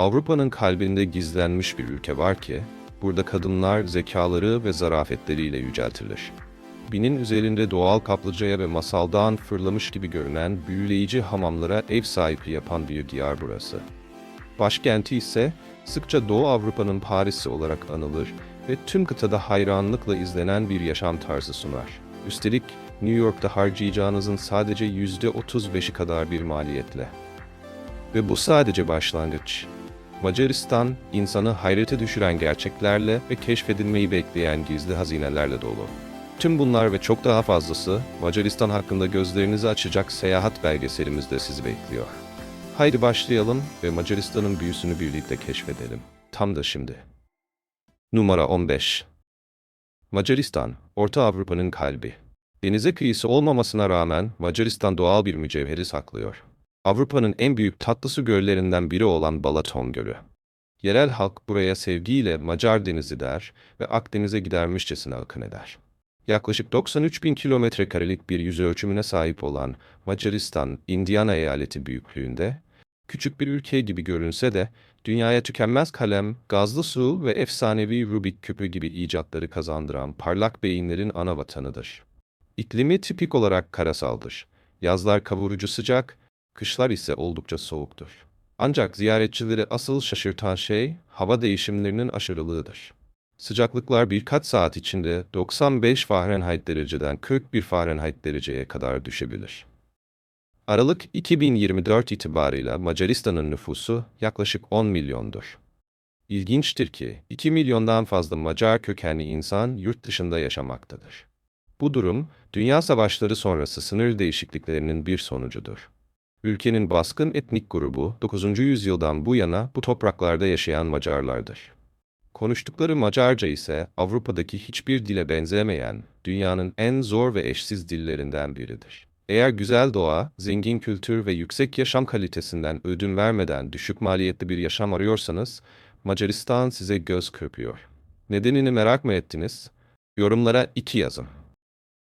Avrupa'nın kalbinde gizlenmiş bir ülke var ki, burada kadınlar zekaları ve zarafetleriyle yüceltilir. Binin üzerinde doğal kaplıcaya ve masaldan fırlamış gibi görünen büyüleyici hamamlara ev sahipliği yapan bir diyar burası. Başkenti ise sıkça Doğu Avrupa'nın Paris'i olarak anılır ve tüm kıtada hayranlıkla izlenen bir yaşam tarzı sunar. Üstelik New York'ta harcayacağınızın sadece %35'i kadar bir maliyetle. Ve bu sadece başlangıç. Macaristan, insanı hayrete düşüren gerçeklerle ve keşfedilmeyi bekleyen gizli hazinelerle dolu. Tüm bunlar ve çok daha fazlası Macaristan hakkında gözlerinizi açacak seyahat belgeselimizde sizi bekliyor. Haydi başlayalım ve Macaristan'ın büyüsünü birlikte keşfedelim. Tam da şimdi. Numara 15 Macaristan, Orta Avrupa'nın kalbi. Denize kıyısı olmamasına rağmen Macaristan doğal bir mücevheri saklıyor. Avrupa'nın en büyük tatlı su göllerinden biri olan Balaton Gölü. Yerel halk buraya sevgiyle Macar Denizi der ve Akdeniz'e gidermişçesine akın eder. Yaklaşık 93 bin kilometre karelik bir yüz ölçümüne sahip olan Macaristan, Indiana eyaleti büyüklüğünde, küçük bir ülke gibi görünse de dünyaya tükenmez kalem, gazlı su ve efsanevi Rubik küpü gibi icatları kazandıran parlak beyinlerin ana vatanıdır. İklimi tipik olarak karasaldır. Yazlar kavurucu sıcak, kışlar ise oldukça soğuktur. Ancak ziyaretçileri asıl şaşırtan şey hava değişimlerinin aşırılığıdır. Sıcaklıklar birkaç saat içinde 95 Fahrenheit dereceden 41 Fahrenheit dereceye kadar düşebilir. Aralık 2024 itibarıyla Macaristan'ın nüfusu yaklaşık 10 milyondur. İlginçtir ki 2 milyondan fazla Macar kökenli insan yurt dışında yaşamaktadır. Bu durum, dünya savaşları sonrası sınır değişikliklerinin bir sonucudur. Ülkenin baskın etnik grubu 9. yüzyıldan bu yana bu topraklarda yaşayan Macarlardır. Konuştukları Macarca ise Avrupa'daki hiçbir dile benzemeyen, dünyanın en zor ve eşsiz dillerinden biridir. Eğer güzel doğa, zengin kültür ve yüksek yaşam kalitesinden ödün vermeden düşük maliyetli bir yaşam arıyorsanız, Macaristan size göz kırpıyor. Nedenini merak mı ettiniz? Yorumlara 2 yazın.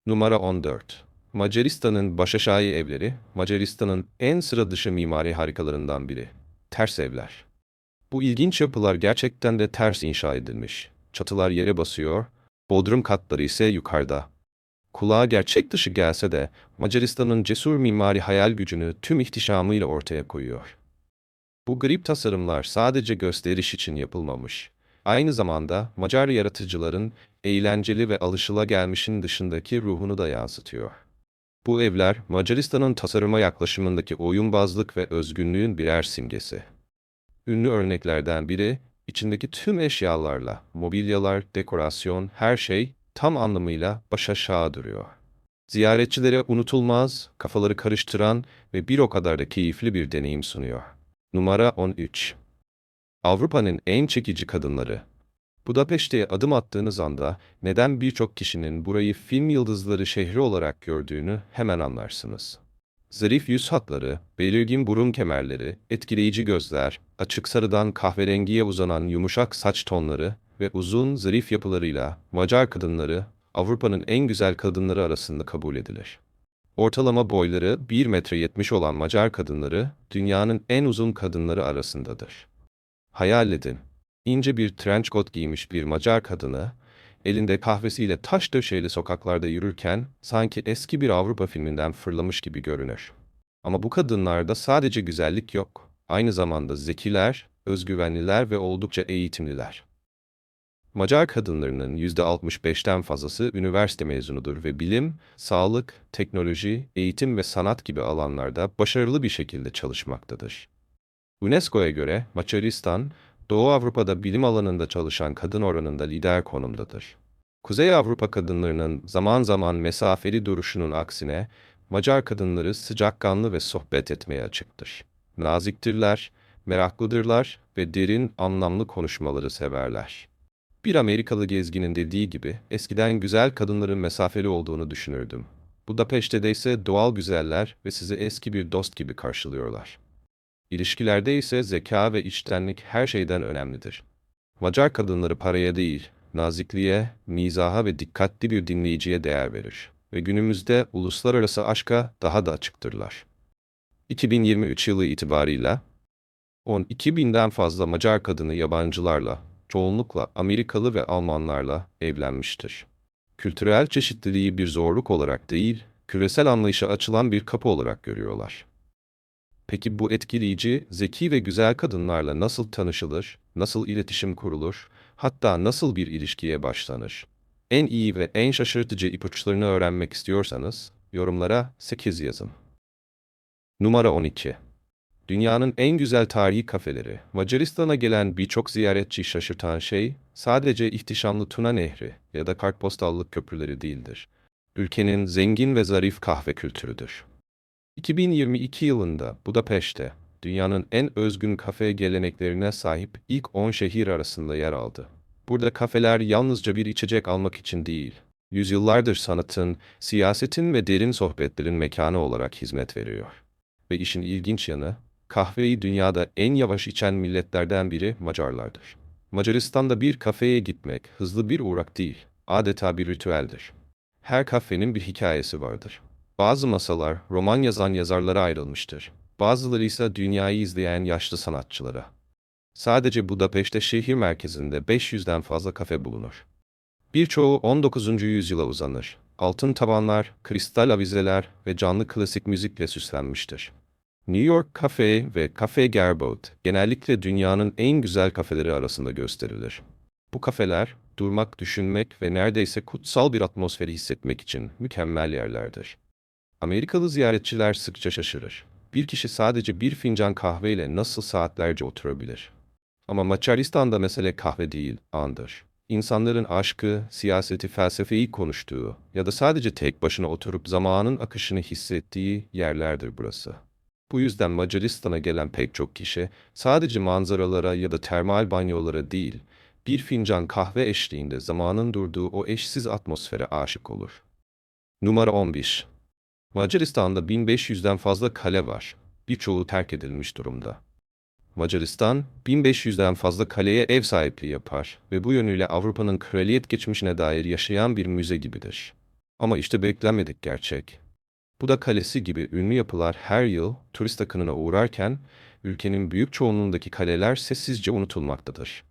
Numara 14 Macaristan'ın başaşağı evleri, Macaristan'ın en sıra dışı mimari harikalarından biri. Ters evler. Bu ilginç yapılar gerçekten de ters inşa edilmiş. Çatılar yere basıyor, bodrum katları ise yukarıda. Kulağa gerçek dışı gelse de Macaristan'ın cesur mimari hayal gücünü tüm ihtişamıyla ortaya koyuyor. Bu garip tasarımlar sadece gösteriş için yapılmamış. Aynı zamanda Macar yaratıcıların eğlenceli ve alışılagelmişin dışındaki ruhunu da yansıtıyor. Bu evler Macaristan'ın tasarıma yaklaşımındaki oyunbazlık ve özgünlüğün birer simgesi. Ünlü örneklerden biri, içindeki tüm eşyalarla, mobilyalar, dekorasyon, her şey tam anlamıyla baş aşağı duruyor. Ziyaretçilere unutulmaz, kafaları karıştıran ve bir o kadar da keyifli bir deneyim sunuyor. Numara 13 Avrupa'nın en çekici kadınları Budapeşte'ye adım attığınız anda neden birçok kişinin burayı film yıldızları şehri olarak gördüğünü hemen anlarsınız. Zarif yüz hatları, belirgin burun kemerleri, etkileyici gözler, açık sarıdan kahverengiye uzanan yumuşak saç tonları ve uzun zarif yapılarıyla Macar kadınları Avrupa'nın en güzel kadınları arasında kabul edilir. Ortalama boyları 1 metre 70 olan Macar kadınları dünyanın en uzun kadınları arasındadır. Hayal edin, ince bir trench coat giymiş bir Macar kadını, elinde kahvesiyle taş döşeli sokaklarda yürürken sanki eski bir Avrupa filminden fırlamış gibi görünür. Ama bu kadınlarda sadece güzellik yok. Aynı zamanda zekiler, özgüvenliler ve oldukça eğitimliler. Macar kadınlarının %65'ten fazlası üniversite mezunudur ve bilim, sağlık, teknoloji, eğitim ve sanat gibi alanlarda başarılı bir şekilde çalışmaktadır. UNESCO'ya göre Macaristan, Doğu Avrupa'da bilim alanında çalışan kadın oranında lider konumdadır. Kuzey Avrupa kadınlarının zaman zaman mesafeli duruşunun aksine, Macar kadınları sıcakkanlı ve sohbet etmeye açıktır. Naziktirler, meraklıdırlar ve derin, anlamlı konuşmaları severler. Bir Amerikalı gezginin dediği gibi, eskiden güzel kadınların mesafeli olduğunu düşünürdüm. Budapeşte'de ise doğal güzeller ve sizi eski bir dost gibi karşılıyorlar. İlişkilerde ise zeka ve içtenlik her şeyden önemlidir. Macar kadınları paraya değil, nazikliğe, mizaha ve dikkatli bir dinleyiciye değer verir ve günümüzde uluslararası aşka daha da açıktırlar. 2023 yılı itibarıyla 12 binden fazla Macar kadını yabancılarla, çoğunlukla Amerikalı ve Almanlarla evlenmiştir. Kültürel çeşitliliği bir zorluk olarak değil, küresel anlayışa açılan bir kapı olarak görüyorlar. Peki bu etkileyici, zeki ve güzel kadınlarla nasıl tanışılır, nasıl iletişim kurulur, hatta nasıl bir ilişkiye başlanır? En iyi ve en şaşırtıcı ipuçlarını öğrenmek istiyorsanız, yorumlara 8 yazın. Numara 12 Dünyanın en güzel tarihi kafeleri, Macaristan'a gelen birçok ziyaretçi şaşırtan şey, sadece ihtişamlı Tuna Nehri ya da kartpostallık köprüleri değildir. Ülkenin zengin ve zarif kahve kültürüdür. 2022 yılında Budapeşte, dünyanın en özgün kafe geleneklerine sahip ilk 10 şehir arasında yer aldı. Burada kafeler yalnızca bir içecek almak için değil, yüzyıllardır sanatın, siyasetin ve derin sohbetlerin mekanı olarak hizmet veriyor. Ve işin ilginç yanı, kahveyi dünyada en yavaş içen milletlerden biri Macarlardır. Macaristan'da bir kafeye gitmek hızlı bir uğrak değil, adeta bir ritüeldir. Her kafenin bir hikayesi vardır. Bazı masalar roman yazan yazarlara ayrılmıştır. Bazıları ise dünyayı izleyen yaşlı sanatçılara. Sadece Budapeşte şehir merkezinde 500'den fazla kafe bulunur. Birçoğu 19. yüzyıla uzanır. Altın tavanlar, kristal avizeler ve canlı klasik müzikle süslenmiştir. New York Cafe ve Cafe Gerbaud genellikle dünyanın en güzel kafeleri arasında gösterilir. Bu kafeler, durmak, düşünmek ve neredeyse kutsal bir atmosferi hissetmek için mükemmel yerlerdir. Amerikalı ziyaretçiler sıkça şaşırır. Bir kişi sadece bir fincan kahveyle nasıl saatlerce oturabilir? Ama Macaristan'da mesele kahve değil, andır. İnsanların aşkı, siyaseti, felsefeyi konuştuğu ya da sadece tek başına oturup zamanın akışını hissettiği yerlerdir burası. Bu yüzden Macaristan'a gelen pek çok kişi sadece manzaralara ya da termal banyolara değil, bir fincan kahve eşliğinde zamanın durduğu o eşsiz atmosfere aşık olur. Numara 15 Macaristan'da 1500'den fazla kale var. Birçoğu terk edilmiş durumda. Macaristan, 1500'den fazla kaleye ev sahipliği yapar ve bu yönüyle Avrupa'nın kraliyet geçmişine dair yaşayan bir müze gibidir. Ama işte beklenmedik gerçek. Buda Kalesi gibi ünlü yapılar her yıl turist akınına uğrarken, ülkenin büyük çoğunluğundaki kaleler sessizce unutulmaktadır.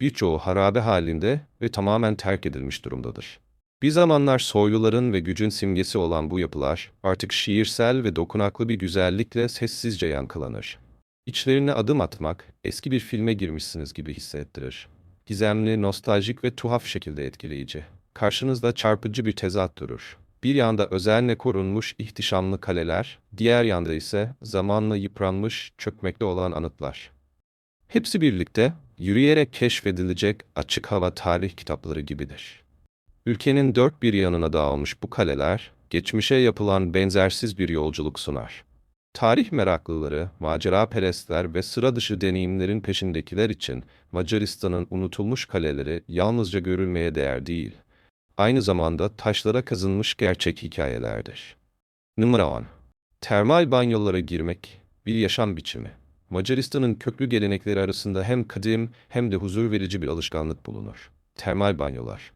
Birçoğu harabe halinde ve tamamen terk edilmiş durumdadır. Bir zamanlar soyluların ve gücün simgesi olan bu yapılar artık şiirsel ve dokunaklı bir güzellikle sessizce yankılanır. İçlerine adım atmak eski bir filme girmişsiniz gibi hissettirir. Gizemli, nostaljik ve tuhaf şekilde etkileyici. Karşınızda çarpıcı bir tezat durur. Bir yanda özenle korunmuş ihtişamlı kaleler, diğer yanda ise zamanla yıpranmış, çökmekte olan anıtlar. Hepsi birlikte yürüyerek keşfedilecek açık hava tarih kitapları gibidir. Ülkenin dört bir yanına dağılmış bu kaleler, geçmişe yapılan benzersiz bir yolculuk sunar. Tarih meraklıları, macera perestler ve sıra dışı deneyimlerin peşindekiler için Macaristan'ın unutulmuş kaleleri yalnızca görülmeye değer değil, aynı zamanda taşlara kazınmış gerçek hikayelerdir. Numara 10. Termal banyolara girmek bir yaşam biçimi. Macaristan'ın köklü gelenekleri arasında hem kadim hem de huzur verici bir alışkanlık bulunur. Termal banyolar.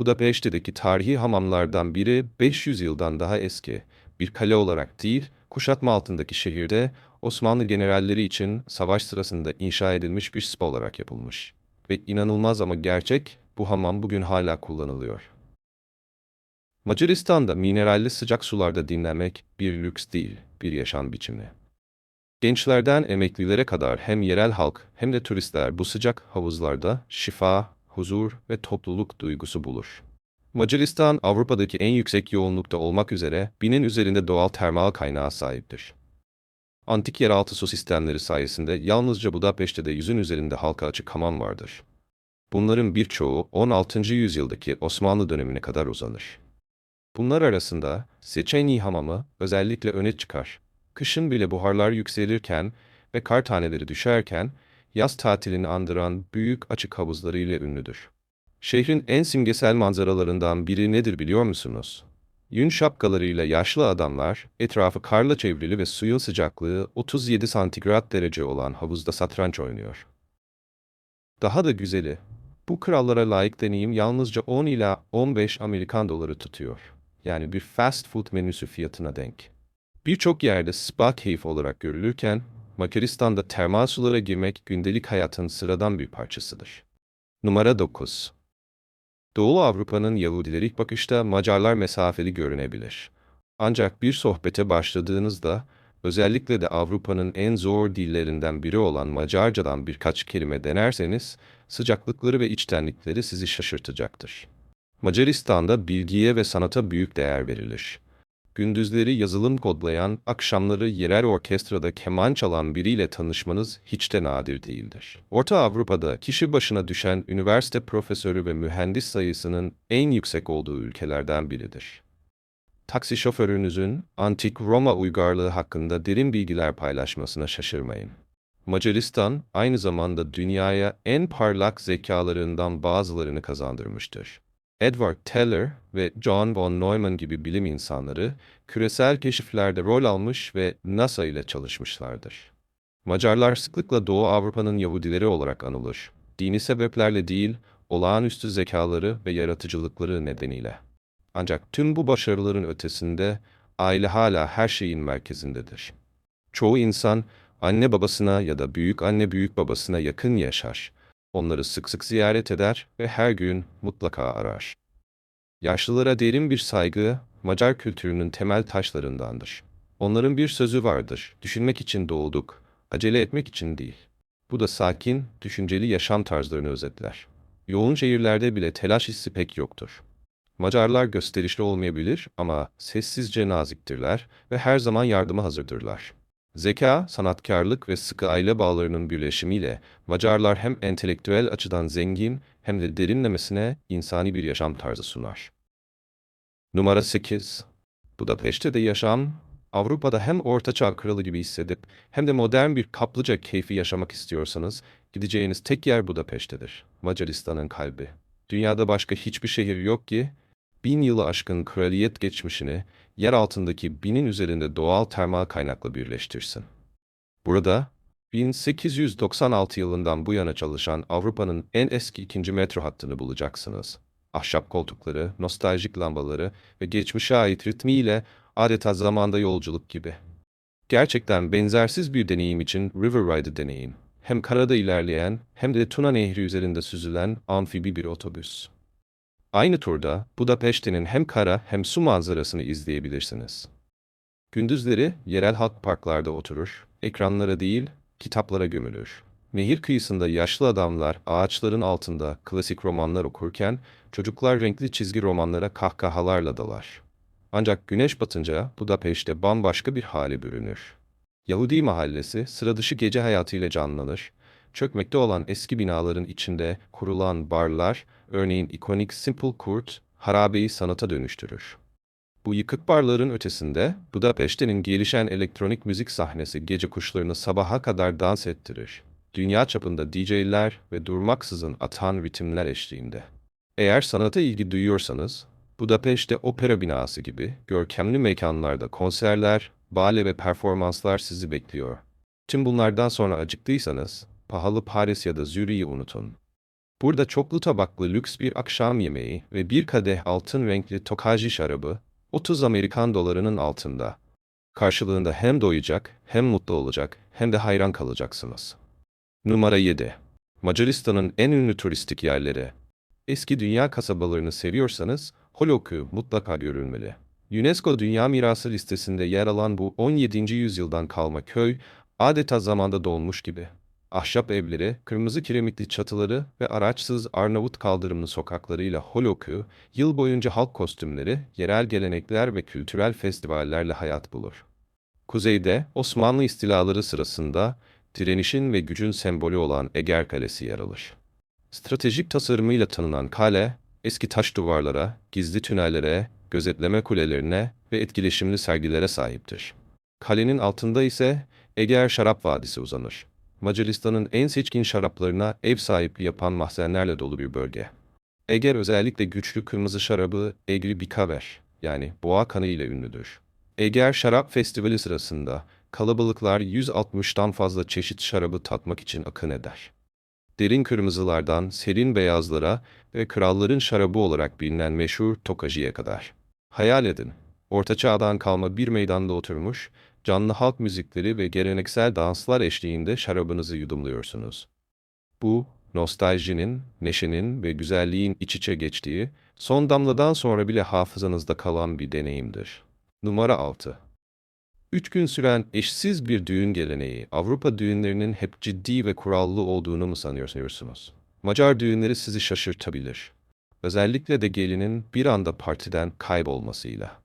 Budapeşte'deki tarihi hamamlardan biri 500 yıldan daha eski. Bir kale olarak değil, kuşatma altındaki şehirde Osmanlı generalleri için savaş sırasında inşa edilmiş bir spa olarak yapılmış. Ve inanılmaz ama gerçek, bu hamam bugün hala kullanılıyor. Macaristan'da mineralli sıcak sularda dinlenmek bir lüks değil, bir yaşam biçimi. Gençlerden emeklilere kadar hem yerel halk hem de turistler bu sıcak havuzlarda şifa, huzur ve topluluk duygusu bulur. Macaristan, Avrupa'daki en yüksek yoğunlukta olmak üzere binin üzerinde doğal termal kaynağı sahiptir. Antik yeraltı su sistemleri sayesinde yalnızca Budapeşte'de yüzün üzerinde halka açık hamam vardır. Bunların birçoğu 16. yüzyıldaki Osmanlı dönemine kadar uzanır. Bunlar arasında Seçeni hamamı özellikle öne çıkar. Kışın bile buharlar yükselirken ve kar taneleri düşerken yaz tatilini andıran büyük açık havuzlarıyla ünlüdür. Şehrin en simgesel manzaralarından biri nedir biliyor musunuz? Yün şapkalarıyla yaşlı adamlar, etrafı karla çevrili ve suyun sıcaklığı 37 santigrat derece olan havuzda satranç oynuyor. Daha da güzeli, bu krallara layık deneyim yalnızca 10 ila 15 Amerikan doları tutuyor. Yani bir fast food menüsü fiyatına denk. Birçok yerde spa keyif olarak görülürken, Macaristan'da termal sulara girmek gündelik hayatın sıradan bir parçasıdır. Numara 9. Doğu Avrupa'nın Yahudileri bakışta Macarlar mesafeli görünebilir. Ancak bir sohbete başladığınızda, özellikle de Avrupa'nın en zor dillerinden biri olan Macarcadan birkaç kelime denerseniz, sıcaklıkları ve içtenlikleri sizi şaşırtacaktır. Macaristan'da bilgiye ve sanata büyük değer verilir. Gündüzleri yazılım kodlayan, akşamları yerel orkestrada keman çalan biriyle tanışmanız hiç de nadir değildir. Orta Avrupa'da kişi başına düşen üniversite profesörü ve mühendis sayısının en yüksek olduğu ülkelerden biridir. Taksi şoförünüzün antik Roma uygarlığı hakkında derin bilgiler paylaşmasına şaşırmayın. Macaristan aynı zamanda dünyaya en parlak zekalarından bazılarını kazandırmıştır. Edward Teller ve John von Neumann gibi bilim insanları küresel keşiflerde rol almış ve NASA ile çalışmışlardır. Macarlar sıklıkla Doğu Avrupa'nın Yahudileri olarak anılır. Dini sebeplerle değil, olağanüstü zekaları ve yaratıcılıkları nedeniyle. Ancak tüm bu başarıların ötesinde aile hala her şeyin merkezindedir. Çoğu insan anne babasına ya da büyük anne büyük babasına yakın yaşar. Onları sık sık ziyaret eder ve her gün mutlaka arar. Yaşlılara derin bir saygı, Macar kültürünün temel taşlarındandır. Onların bir sözü vardır, düşünmek için doğduk, acele etmek için değil. Bu da sakin, düşünceli yaşam tarzlarını özetler. Yoğun şehirlerde bile telaş hissi pek yoktur. Macarlar gösterişli olmayabilir ama sessizce naziktirler ve her zaman yardıma hazırdırlar. Zeka, sanatkarlık ve sıkı aile bağlarının birleşimiyle Macarlar hem entelektüel açıdan zengin hem de derinlemesine insani bir yaşam tarzı sunar. Numara 8. Budapeşte de yaşam, Avrupa'da hem ortaçağ kralı gibi hissedip hem de modern bir kaplıca keyfi yaşamak istiyorsanız gideceğiniz tek yer Budapeşte'dir. Macaristan'ın kalbi. Dünyada başka hiçbir şehir yok ki bin yılı aşkın kraliyet geçmişini yer altındaki binin üzerinde doğal termal kaynakla birleştirsin. Burada 1896 yılından bu yana çalışan Avrupa'nın en eski ikinci metro hattını bulacaksınız. Ahşap koltukları, nostaljik lambaları ve geçmişe ait ritmiyle adeta zamanda yolculuk gibi. Gerçekten benzersiz bir deneyim için River Ride'ı deneyin. Hem karada ilerleyen hem de Tuna Nehri üzerinde süzülen amfibi bir otobüs. Aynı turda Budapeşte'nin hem kara hem su manzarasını izleyebilirsiniz. Gündüzleri yerel halk parklarda oturur, ekranlara değil, kitaplara gömülür. Nehir kıyısında yaşlı adamlar ağaçların altında klasik romanlar okurken çocuklar renkli çizgi romanlara kahkahalarla dalar. Ancak güneş batınca Budapeşte bambaşka bir hale bürünür. Yahudi mahallesi sıra dışı gece hayatıyla canlanır. Çökmekte olan eski binaların içinde kurulan barlar, örneğin ikonik Simple Kurt, harabeyi sanata dönüştürür. Bu yıkık barların ötesinde Budapeşte'nin gelişen elektronik müzik sahnesi gece kuşlarını sabaha kadar dans ettirir. Dünya çapında DJ'ler ve durmaksızın atan ritimler eşliğinde. Eğer sanata ilgi duyuyorsanız, Budapeşte opera binası gibi görkemli mekanlarda konserler, bale ve performanslar sizi bekliyor. Tüm bunlardan sonra acıktıysanız, pahalı Paris ya da Zürih'i unutun. Burada çoklu tabaklı lüks bir akşam yemeği ve bir kadeh altın renkli tokaji şarabı 30 Amerikan dolarının altında. Karşılığında hem doyacak, hem mutlu olacak, hem de hayran kalacaksınız. Numara 7. Macaristan'ın en ünlü turistik yerleri. Eski dünya kasabalarını seviyorsanız Holokü mutlaka görülmeli. UNESCO Dünya Mirası listesinde yer alan bu 17. yüzyıldan kalma köy adeta zamanda dolmuş gibi. Ahşap evleri, kırmızı kiremitli çatıları ve araçsız Arnavut kaldırımlı sokaklarıyla Holokü, yıl boyunca halk kostümleri, yerel gelenekler ve kültürel festivallerle hayat bulur. Kuzeyde Osmanlı istilaları sırasında direnişin ve gücün sembolü olan Eger Kalesi yer alır. Stratejik tasarımıyla tanınan kale, eski taş duvarlara, gizli tünellere, gözetleme kulelerine ve etkileşimli sergilere sahiptir. Kalenin altında ise Eger Şarap Vadisi uzanır. Macaristan'ın en seçkin şaraplarına ev sahipliği yapan mahzenlerle dolu bir bölge. Eger özellikle güçlü kırmızı şarabı Egri Bikaver yani boğa kanı ile ünlüdür. Eger Şarap Festivali sırasında kalabalıklar 160'tan fazla çeşit şarabı tatmak için akın eder. Derin kırmızılardan serin beyazlara ve kralların şarabı olarak bilinen meşhur Tokaji'ye kadar. Hayal edin, Orta Çağ'dan kalma bir meydanda oturmuş, canlı halk müzikleri ve geleneksel danslar eşliğinde şarabınızı yudumluyorsunuz. Bu, nostaljinin, neşenin ve güzelliğin iç içe geçtiği, son damladan sonra bile hafızanızda kalan bir deneyimdir. Numara 6 Üç gün süren eşsiz bir düğün geleneği, Avrupa düğünlerinin hep ciddi ve kurallı olduğunu mu sanıyorsunuz? Macar düğünleri sizi şaşırtabilir. Özellikle de gelinin bir anda partiden kaybolmasıyla.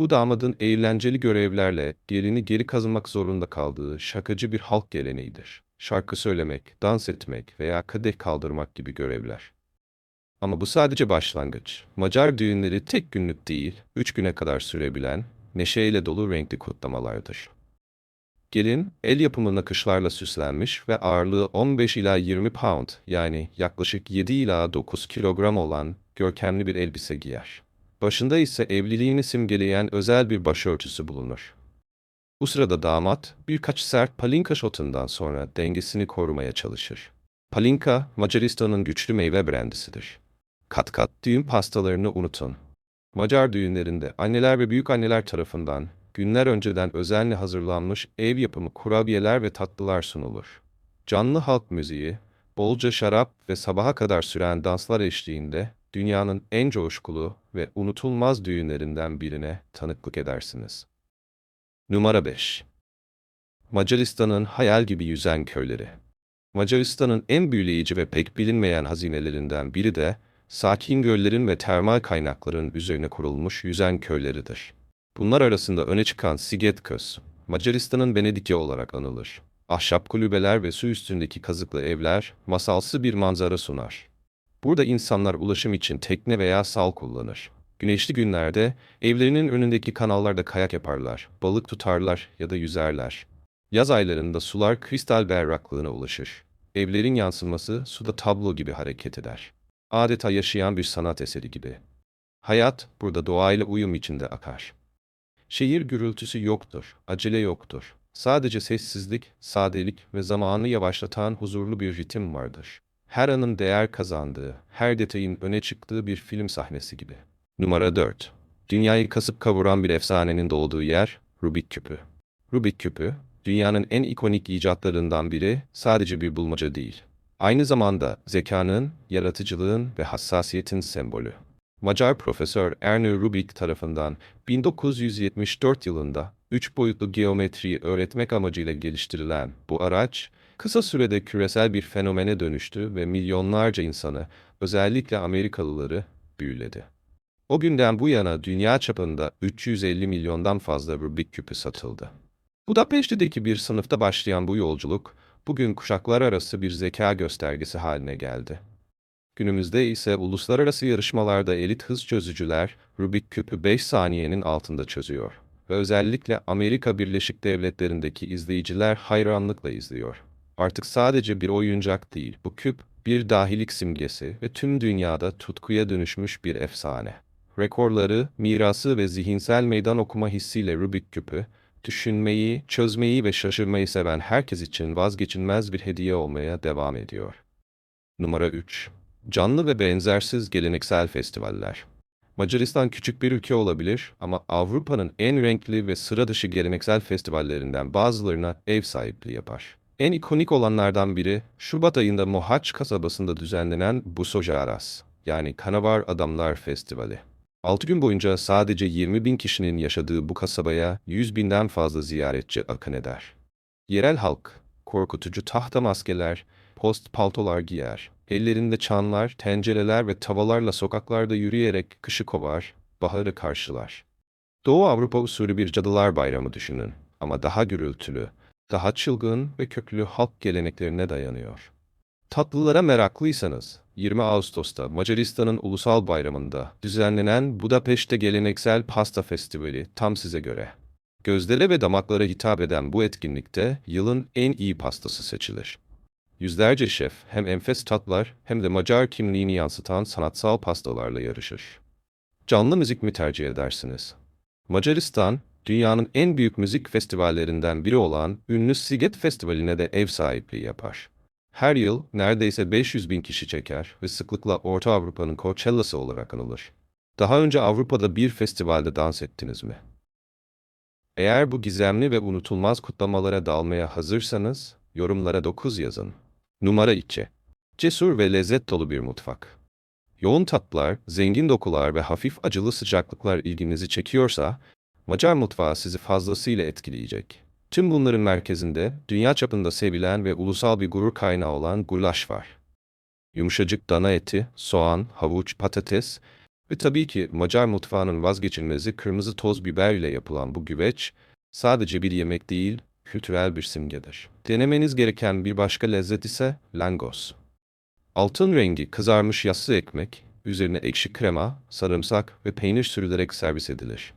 Bu damadın eğlenceli görevlerle gelini geri kazanmak zorunda kaldığı şakacı bir halk geleneğidir. Şarkı söylemek, dans etmek veya kadeh kaldırmak gibi görevler. Ama bu sadece başlangıç. Macar düğünleri tek günlük değil, üç güne kadar sürebilen, neşeyle dolu renkli kutlamalardır. Gelin, el yapımı nakışlarla süslenmiş ve ağırlığı 15 ila 20 pound yani yaklaşık 7 ila 9 kilogram olan görkemli bir elbise giyer. Başında ise evliliğini simgeleyen özel bir başörtüsü bulunur. Bu sırada damat birkaç sert palinka şotundan sonra dengesini korumaya çalışır. Palinka, Macaristan'ın güçlü meyve brandisidir. Kat kat düğün pastalarını unutun. Macar düğünlerinde anneler ve büyükanneler tarafından günler önceden özenle hazırlanmış ev yapımı kurabiyeler ve tatlılar sunulur. Canlı halk müziği, bolca şarap ve sabaha kadar süren danslar eşliğinde dünyanın en coşkulu ve unutulmaz düğünlerinden birine tanıklık edersiniz. Numara 5 Macaristan'ın hayal gibi yüzen köyleri. Macaristan'ın en büyüleyici ve pek bilinmeyen hazinelerinden biri de sakin göllerin ve termal kaynakların üzerine kurulmuş yüzen köyleridir. Bunlar arasında öne çıkan Sigetköz, Macaristan'ın Venedikya olarak anılır. Ahşap kulübeler ve su üstündeki kazıklı evler masalsı bir manzara sunar. Burada insanlar ulaşım için tekne veya sal kullanır. Güneşli günlerde evlerinin önündeki kanallarda kayak yaparlar, balık tutarlar ya da yüzerler. Yaz aylarında sular kristal berraklığına ulaşır. Evlerin yansıması suda tablo gibi hareket eder. Adeta yaşayan bir sanat eseri gibi. Hayat burada doğayla uyum içinde akar. Şehir gürültüsü yoktur, acele yoktur. Sadece sessizlik, sadelik ve zamanı yavaşlatan huzurlu bir ritim vardır. Her anın değer kazandığı, her detayın öne çıktığı bir film sahnesi gibi. Numara 4. Dünyayı kasıp kavuran bir efsanenin doğduğu yer, Rubik Küpü. Rubik Küpü, dünyanın en ikonik icatlarından biri sadece bir bulmaca değil. Aynı zamanda zekanın, yaratıcılığın ve hassasiyetin sembolü. Macar profesör Ernő Rubik tarafından 1974 yılında üç boyutlu geometriyi öğretmek amacıyla geliştirilen bu araç, kısa sürede küresel bir fenomene dönüştü ve milyonlarca insanı, özellikle Amerikalıları, büyüledi. O günden bu yana dünya çapında 350 milyondan fazla Rubik küpü satıldı. Budapeşte'deki bir sınıfta başlayan bu yolculuk, bugün kuşaklar arası bir zeka göstergesi haline geldi. Günümüzde ise uluslararası yarışmalarda elit hız çözücüler Rubik küpü 5 saniyenin altında çözüyor ve özellikle Amerika Birleşik Devletleri'ndeki izleyiciler hayranlıkla izliyor. Artık sadece bir oyuncak değil, bu küp bir dahilik simgesi ve tüm dünyada tutkuya dönüşmüş bir efsane. Rekorları, mirası ve zihinsel meydan okuma hissiyle Rubik küpü, düşünmeyi, çözmeyi ve şaşırmayı seven herkes için vazgeçilmez bir hediye olmaya devam ediyor. Numara 3 Canlı ve benzersiz geleneksel festivaller. Macaristan küçük bir ülke olabilir ama Avrupa'nın en renkli ve sıra dışı geleneksel festivallerinden bazılarına ev sahipliği yapar. En ikonik olanlardan biri, Şubat ayında Mohaç kasabasında düzenlenen Busojaras, yani Kanavar Adamlar Festivali. 6 gün boyunca sadece 20 bin kişinin yaşadığı bu kasabaya 100 binden fazla ziyaretçi akın eder. Yerel halk, korkutucu tahta maskeler, post paltolar giyer, ellerinde çanlar, tencereler ve tavalarla sokaklarda yürüyerek kışı kovar, baharı karşılar. Doğu Avrupa usulü bir cadılar bayramı düşünün ama daha gürültülü, daha çılgın ve köklü halk geleneklerine dayanıyor. Tatlılara meraklıysanız, 20 Ağustos'ta Macaristan'ın ulusal bayramında düzenlenen Budapeşte Geleneksel Pasta Festivali tam size göre. Gözlere ve damaklara hitap eden bu etkinlikte yılın en iyi pastası seçilir. Yüzlerce şef hem enfes tatlar hem de Macar kimliğini yansıtan sanatsal pastalarla yarışır. Canlı müzik mi tercih edersiniz? Macaristan, dünyanın en büyük müzik festivallerinden biri olan ünlü Siget Festivali'ne de ev sahipliği yapar. Her yıl neredeyse 500 bin kişi çeker ve sıklıkla Orta Avrupa'nın Coachella'sı olarak anılır. Daha önce Avrupa'da bir festivalde dans ettiniz mi? Eğer bu gizemli ve unutulmaz kutlamalara dalmaya hazırsanız, yorumlara 9 yazın. Numara 2. Cesur ve lezzet dolu bir mutfak. Yoğun tatlar, zengin dokular ve hafif acılı sıcaklıklar ilginizi çekiyorsa, Macar mutfağı sizi fazlasıyla etkileyecek. Tüm bunların merkezinde dünya çapında sevilen ve ulusal bir gurur kaynağı olan gulaş var. Yumuşacık dana eti, soğan, havuç, patates ve tabii ki Macar mutfağının vazgeçilmezi kırmızı toz biber ile yapılan bu güveç sadece bir yemek değil, kültürel bir simgedir. Denemeniz gereken bir başka lezzet ise langos. Altın rengi kızarmış yassı ekmek, üzerine ekşi krema, sarımsak ve peynir sürülerek servis edilir.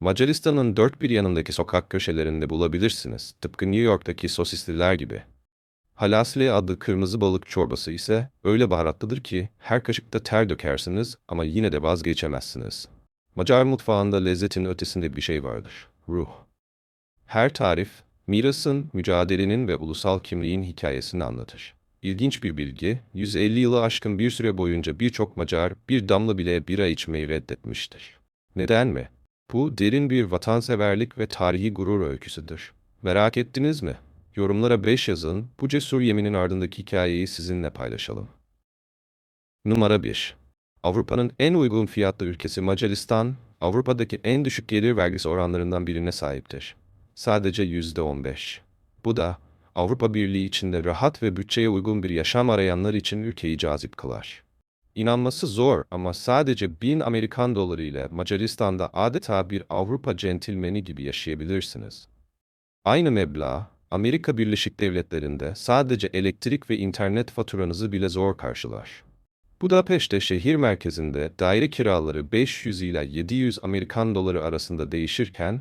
Macaristan'ın dört bir yanındaki sokak köşelerinde bulabilirsiniz, tıpkı New York'taki sosisliler gibi. Halasli adlı kırmızı balık çorbası ise öyle baharatlıdır ki her kaşıkta ter dökersiniz ama yine de vazgeçemezsiniz. Macar mutfağında lezzetin ötesinde bir şey vardır, ruh. Her tarif, mirasın, mücadelenin ve ulusal kimliğin hikayesini anlatır. İlginç bir bilgi, 150 yılı aşkın bir süre boyunca birçok Macar bir damla bile bira içmeyi reddetmiştir. Neden mi? Bu derin bir vatanseverlik ve tarihi gurur öyküsüdür. Merak ettiniz mi? Yorumlara 5 yazın, bu cesur yeminin ardındaki hikayeyi sizinle paylaşalım. Numara 1. Avrupa'nın en uygun fiyatlı ülkesi Macaristan, Avrupa'daki en düşük gelir vergisi oranlarından birine sahiptir. Sadece %15. Bu da Avrupa Birliği içinde rahat ve bütçeye uygun bir yaşam arayanlar için ülkeyi cazip kılar. İnanması zor ama sadece 1000 Amerikan doları ile Macaristan'da adeta bir Avrupa centilmeni gibi yaşayabilirsiniz. Aynı meblağ, Amerika Birleşik Devletleri'nde sadece elektrik ve internet faturanızı bile zor karşılar. Budapeşte şehir merkezinde daire kiraları 500 ila 700 Amerikan doları arasında değişirken,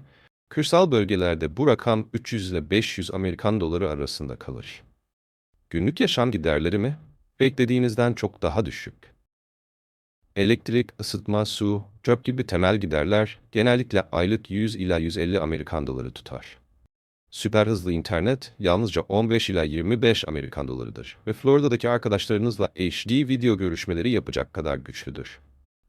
kırsal bölgelerde bu rakam 300 ile 500 Amerikan doları arasında kalır. Günlük yaşam giderleri mi? Beklediğinizden çok daha düşük. Elektrik, ısıtma, su, çöp gibi temel giderler genellikle aylık 100 ila 150 Amerikan doları tutar. Süper hızlı internet yalnızca 15 ila 25 Amerikan dolarıdır ve Florida'daki arkadaşlarınızla HD video görüşmeleri yapacak kadar güçlüdür.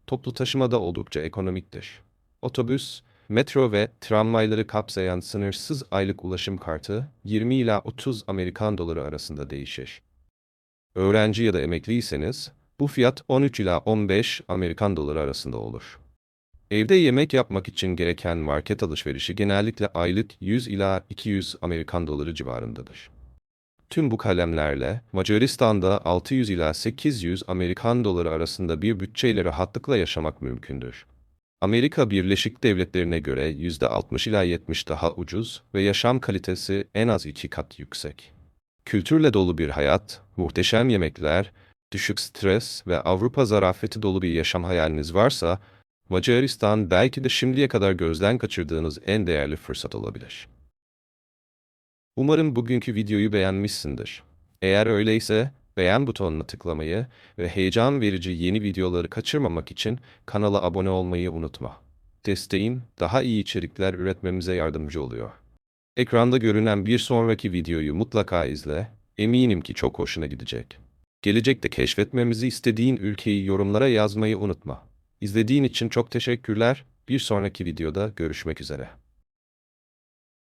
Toplu taşıma da oldukça ekonomiktir. Otobüs, metro ve tramvayları kapsayan sınırsız aylık ulaşım kartı 20 ila 30 Amerikan doları arasında değişir. Öğrenci ya da emekliyseniz bu fiyat 13 ila 15 Amerikan doları arasında olur. Evde yemek yapmak için gereken market alışverişi genellikle aylık 100 ila 200 Amerikan doları civarındadır. Tüm bu kalemlerle Macaristan'da 600 ila 800 Amerikan doları arasında bir bütçeyle rahatlıkla yaşamak mümkündür. Amerika Birleşik Devletleri'ne göre %60 ila 70 daha ucuz ve yaşam kalitesi en az iki kat yüksek. Kültürle dolu bir hayat, muhteşem yemekler, düşük stres ve Avrupa zarafeti dolu bir yaşam hayaliniz varsa, Macaristan belki de şimdiye kadar gözden kaçırdığınız en değerli fırsat olabilir. Umarım bugünkü videoyu beğenmişsindir. Eğer öyleyse beğen butonuna tıklamayı ve heyecan verici yeni videoları kaçırmamak için kanala abone olmayı unutma. Desteğin daha iyi içerikler üretmemize yardımcı oluyor. Ekranda görünen bir sonraki videoyu mutlaka izle, eminim ki çok hoşuna gidecek. Gelecekte keşfetmemizi istediğin ülkeyi yorumlara yazmayı unutma. İzlediğin için çok teşekkürler. Bir sonraki videoda görüşmek üzere.